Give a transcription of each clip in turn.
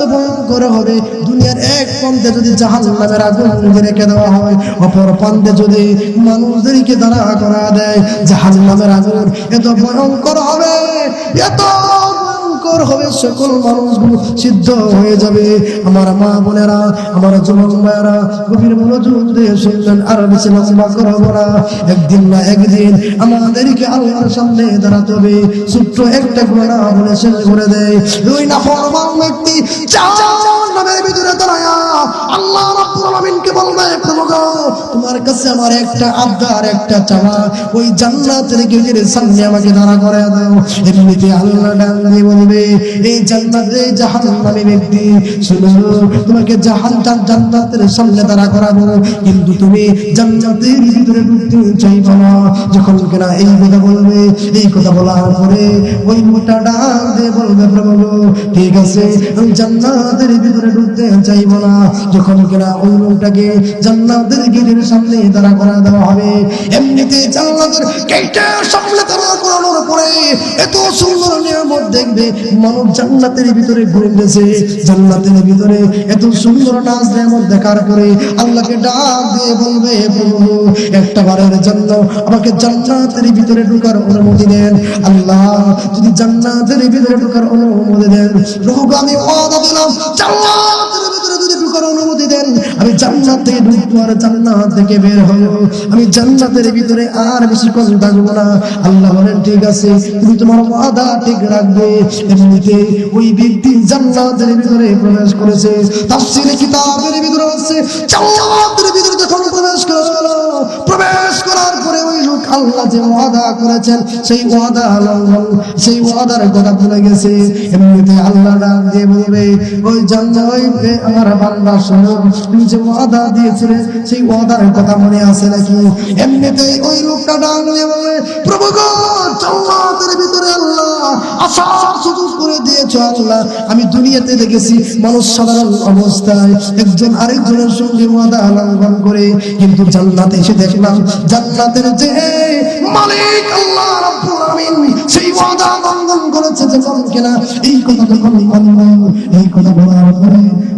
এত ভয়ঙ্কর হবে। দুনিয়ার এক প্রান্তে যদি জাহাজ নামের আগুন রেখে দেওয়া হয়, অপর প্রান্তে যদি মানুষদেরকে দাঁড়া করা দেয় জাহাজ নামের আগুন এত ভয়ঙ্কর হবে, এত ভয়ঙ্কর হবে, সকল মানুষগুলো সিদ্ধ হয়ে যাবে। আমার মা বোনেরা, আমার যুবক মায়েরা গভীর মনোযোগ দিয়ে আর বেশি লম্বা করব না। একদিন না একদিন আমাদেরকে আল্লাহর সামনে দাঁড়াতে হবে। ছোট্ট একটা গোনা বলে শেষ করে দেয়। ওই না ফরমান ব্যক্তি জাহান্নামের বলবে প্রভু তোমার কাছে আমার একটা আবদার একটা চাওয়া ওই জান্নাতের গেটের সামনে আমাকে দাঁড়া করে দাও। এমনিতে আল্লাহ দিয়ে বলবে, এই জান্নাতে জাহান্নামী ব্যক্তি, শুনো, তোমাকে জাহান জান্নাতের সামনে দাঁড়া করাবো। কিন্তু তুমি জান্নাতের ভিতরে ঢুকতে চাইব না। যখন কিনা এই কথা বলবে, এই কথা বলার পরে ওই ডাক দিয়ে বলবে প্রভু ঠিক আছে, আমি জান্নাতের ভিতরে ঢুকতে চাইব না। যখন কিনা ওই লোকটাকে জান্নাতের গেটের সামনে দাঁড়া করা দেওয়া হবে। এমনিতে জান্নাতের গেটের সামনে দাঁড়া করানোর পরে এত সুন্দর নিয়ামত দেখবে মানব জান্নাতের ভিতরে ঘুরে গেছে জান্নাতের ভিতরে এত সুন্দর নাচ নিয়ামত দেখার পরে আল্লাহকে ডাক দিয়ে বলবে প্রভু, একটা বারের জন্য আমাকে জান্নাতের ভিতরে ঢোকার অনুমতি দেন। আল্লাহ, যদি জান্নাতের ভিতরে ঢোকার অনুমতি দেন প্রভু আমি ওয়াদা দিলাম জান্নাতের ভিতরে দেন আমি জান্নাতে থেকে ঢুকবো আর জান্নাত থেকে বের হব। আমি জান্নাতের ভিতরে আর বেশিক্ষণ থাকব না। আল্লাহ বলেন, ঠিক আছে, তুমি তোমার ওয়াদা ঠিক রাখবে। এমনিতে ওই ব্যক্তি জান্নাতের ভিতরে প্রবেশ করেছে। তাফসীরে কিতাবের ভিতরে আছে, জান্নাতের ভিতরে যখন আল্লাহ যে ওয়াদা করেছেন, সেই ওয়াদা লঙ্ঘন সেই ওয়াদার কথা ভুলে গেছে। এমনিতে আল্লাহ ডাক দিয়ে বলবে, ওই জান্নাত ওই আমার বান্দা শোনো, তুমি যে ওয়াদা দিয়েছিলে সেই ওয়াদার কথা মনে আছে নাকি? এমনিতে ওই রূপটা ডাক দিয়ে বলবে, প্রভু গো জান্নাতের ভিতরে আল্লাহ। আমি দুনিয়াতে দেখেছি মানুষ সাধারণ অবস্থায় একজন আরেকজনের সঙ্গে ওয়াদা লঙ্ঘন করে। কিন্তু জান্নাতে এসে দেখলাম, জান্নাতের যে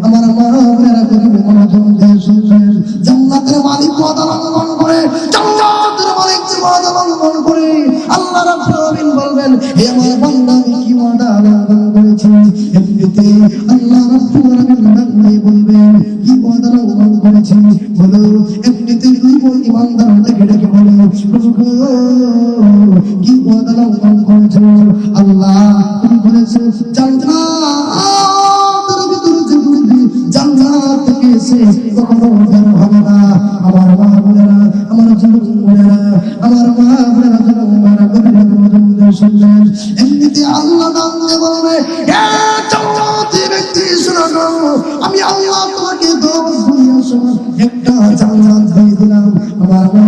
আমার মা জান্নাতের মালিক করে আল্লাহ রাব্বুল আলামিন বলবেন, হে আমার বান্দা, আমি কি ওয়াদা লঙ্ঘন করেছি? এমনিতে আল্লাহ রাব্বুল আলামিন ডাক দিয়ে বলবেন, কি ওয়াদা লঙ্ঘন করেছি? বলো এমনিতে দুই বোন ইমানদার ডেকে ডেকে বলো, প্রভু কি ওয়াদা লঙ্ঘন করেছ? আল্লাহ, তুমি বলেছ জান্নাতের শুনলেন এমনিতে আল্লাহ নাম দিয়ে বলবে ব্যক্তি শোনো গো, আমি আল্লাহ তোমাকে দশ দুনিয়া সমান একটা জান্নাত দিয়ে দিলাম। আমার মা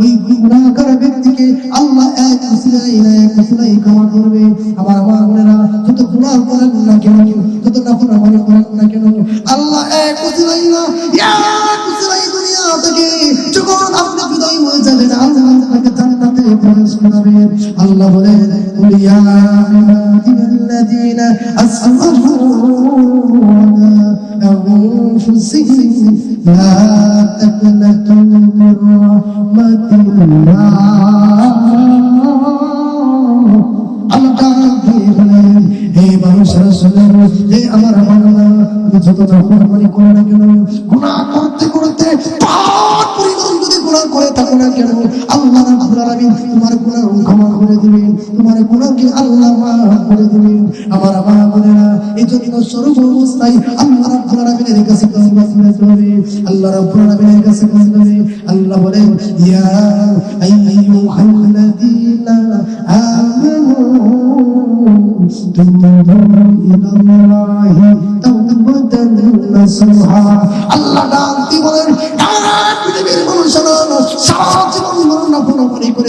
ওই গুণাকার ব্যক্তিকে আল্লাহ এক উসিলাই এক উসিলাই ক্ষমা করবে। আমার মা বোনেরা যত করেন না কেন যত নাফরমানি মনে করেন না কেন আল্লাহ এক উসিলাই না এক উসিলাই দুনিয়া থেকে যখন আপনি বিদায় হয়ে যাবেন আল্লাহ আপনাকে জান্নাতে প্রবেশ করাবে আল্লাহ বলেন قل يا عبادي الذين أسرفوا على أنفسهم لا تقنطوا من رحمة الله আল্লাহ দিয়ে বলেন হে মানুষেরা শুনেন হে আমার বাংলা যত নাফরমানি করে না কেন গুনাহ করতে করতে পাপ পরিমাণ যদি গুনাহ করে থাকো না কেন আল্লাহ তোমার গুনাহ ক্ষমা করে দিবেন, তোমার গুনাহকে আল্লাহ মাফ করে দিবেন। আমার মা বোনেরা, এই জন্য সর্ব অবস্থায় আল্লাহ রাব্বুল আলামিনের কাছে তওবা হবে আল্লাহ রাব্বুল আলামিনের কাছে হবে আল্লাহ বলেন, ইয়া আইয়ুহাল্লাযীনা আমানু তুবু ইলাল্লাহি তাওবাতান নাসুহা। আল্লাহ ডাক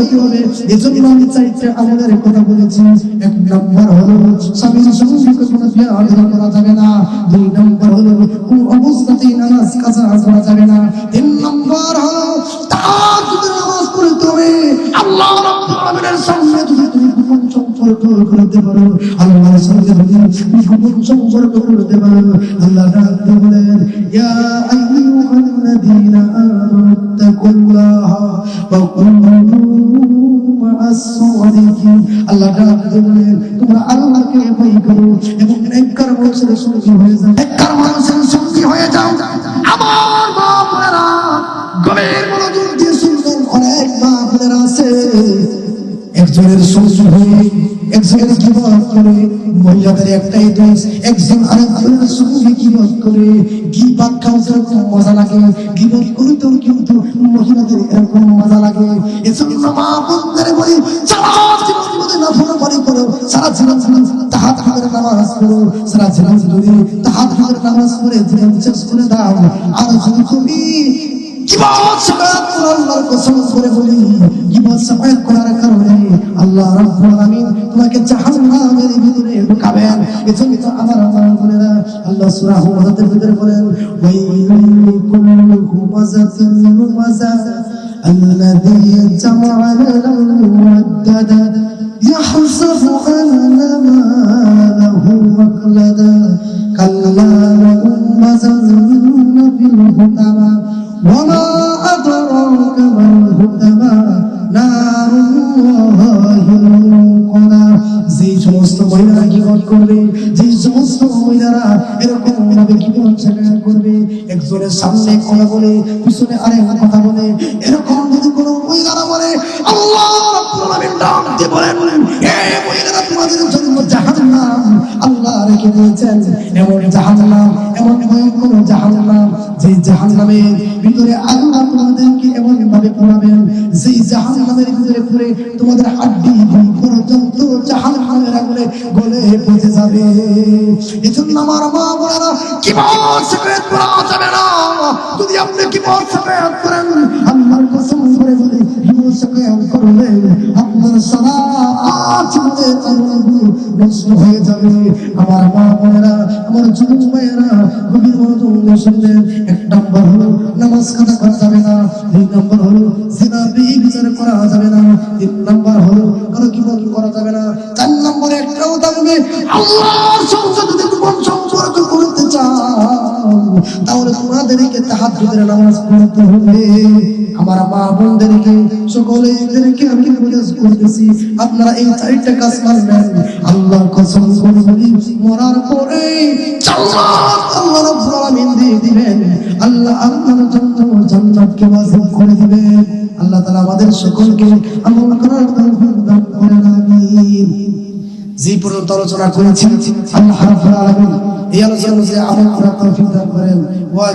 হতে হবে। এজন্য আমি চাইতে আমাদের কথা বলেছি। এক নম্বর হলো স্বামীর সঙ্গে কোনো বিয়াদব করা যাবে না। দুই নম্বর হলো কোনো অবস্থাতেই নামাজ, কাজা করা যাবে না। তিন নম্বর হলো তাহাজ্জুদের নামাজ পড়তে হবে। আল্লাহ সম্পর্ক করতে পারো আল্লাহর সঙ্গে তুমি গোপন সম্পর্ক করতে পারো আল্লাহ সঙ্গী হয়ে যাও সঙ্গী যাও। আমার মা বোনেরা, গভীর মনোযোগ দিয়ে শুনবেন, অনেক মা বোনেরা আছে। একজনের শ্বশুর হয়ে একজনের গিবত করে মহিলাদের একটাই দোষ একজন আরেকজনের সঙ্গে গিবত করে গিবাত খাও যেরকম মজা লাগে গিবত করতেও কিন্তু মহিলাদের এরকম মজা লাগে এজন্য মা বোনদের বলি সারা জীবন যদি নফল করো সারা জীবন তাহাত হাতের নামাজ পড়ো সারা জীবন যদি তাহাত হাতের নামাজ পড়ে জীবন শেষ করে দাও আর যদি তুমি জীবন সাকাত আল্লাহর কসম করে বলি জীবন সাকাত করার কারণে আল্লাহ রাব্বুল আলামিন তোমাকে জাহান্নামের ভিতরে ঢুকাবেন এজন্য তো আমার আমার বোনেরা আল্লাহ সূরা হুমাযাতের ভিতরে বলেন ওয়াইলুল লিকুল্লি হুমাযাতিন লুমাযা الذي جمع مالا موددا يحسب أن ماله أخلدا كلا করবে একজনের সামনে কথা বলে পিছনে আরেক কথা বলে এরকম রেখে দিয়েছেন এমন জাহান্নাম, এমন ভয়ঙ্কর জাহান্নাম যে জাহান্নামের ভিতরে আল্লাহ তোমাদেরকে এমন ভাবে পোড়াবেন সেই জাহান্নামের ভিতরে পুরে তোমাদের হাড্ডি পর্যন্ত জাহান্নামের আগুনে গলে পচে যাবে। এজন্য আমার মা বোনেরা, কি সিগারেট করা যাবে না? যদি আপনি কি সিগারেট করেন, আল্লাহর কসম করে বলি আপনার সারা নষ্ট হয়ে যাবে। আমার এক নম্বর হলো নামাজ করা যাবে না, দুই নম্বর হলো জিনা বিচার করা যাবে না, তিন নম্বর হলো কারও কি করা যাবে না, চার নম্বরে একটাও থাকবে আল্লাহর সঙ্গে তাহলে তোমাদেরকে তাহাজ্জুদের নামাজ পড়তে হবে। আমার মা বোনদেরকে সকলেদেরকে আমি উপদেশ করতেছি, আপনারা এই চারটা কাজ করবেন আল্লাহর কসম করে মরার পরে জান্নাত আল্লাহ রাব্বুল আলামিন দিয়ে দিবেন। আল্লাহ আপনার জন্য জান্নাতকে ওয়াজিব করে দিবেন। আল্লাহ তাআলা আমাদের সকলকে আমল করার তৌফিক দান করেন, আমিন। যে পর্যন্ত আলোচনা করেছি আল্লাহ আলামিন এই আলোচনা যে আমল করার তৌফিক করেন। ওয়া